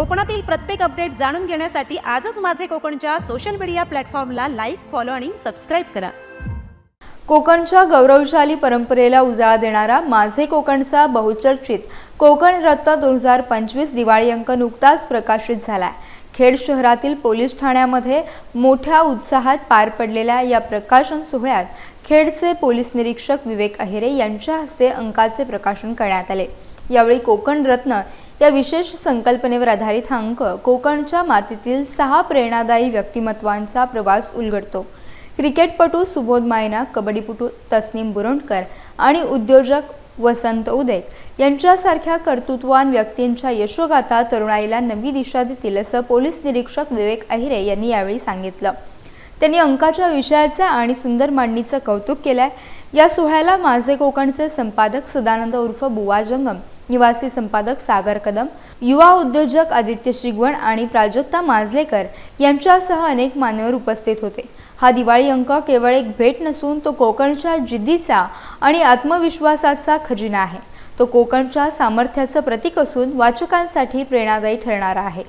कोकणातील प्रत्येक अपडेट जाणून घेण्यासाठी आजच माझे कोकणच्या सोशल मीडिया प्लॅटफॉर्मला लाईक फॉलो आणि सबस्क्राईब करा. कोकणच्या गौरवशाली परंपरेला उजाळा देणारा माझे कोकणचा बहुचर्चित कोकण रत्न दोन हजार पंचवीस दिवाळी अंक नुकताच प्रकाशित झालाय. खेड शहरातील पोलीस ठाण्यामध्ये मोठ्या उत्साहात पार पडलेल्या या प्रकाशन सोहळ्यात खेडचे पोलीस निरीक्षक विवेक अहिरे यांच्या हस्ते अंकाचे प्रकाशन करण्यात आले. यावेळी कोकण रत्न या विशेष संकल्पनेवर आधारित हा अंक कोकणच्या मातीतील सहा प्रेरणादायी व्यक्तिमत्वांचा प्रवास उलगडतो. क्रिकेटपटू सुबोध मायना कबड्डीपटू तस्नीम बुरुंडकर आणि उद्योजक वसंत उदय यांच्यासारख्या कर्तृत्वान व्यक्तींच्या यशोगाथा तरुणाईला नवी दिशा देतील असं पोलीस निरीक्षक विवेक अहिरे यांनी यावेळी सांगितलं. त्यांनी अंकाच्या विषयाचं आणि सुंदर मांडणीचं कौतुक केलंय. या सोहळ्याला माझे कोकणचे संपादक सदानंद उर्फ बुवा जंगम निवासी संपादक सागर कदम युवा उद्योजक आदित्य शिगवण आणि प्राजक्ता माजलेकर यांच्यासह अनेक मान्यवर उपस्थित होते. हा दिवाळी अंक केवळ एक भेट नसून तो कोकणच्या जिद्दीचा आणि आत्मविश्वासाचा खजिना आहे. तो कोकणच्या सामर्थ्याचं प्रतीक असून वाचकांसाठी प्रेरणादायी ठरणारा आहे.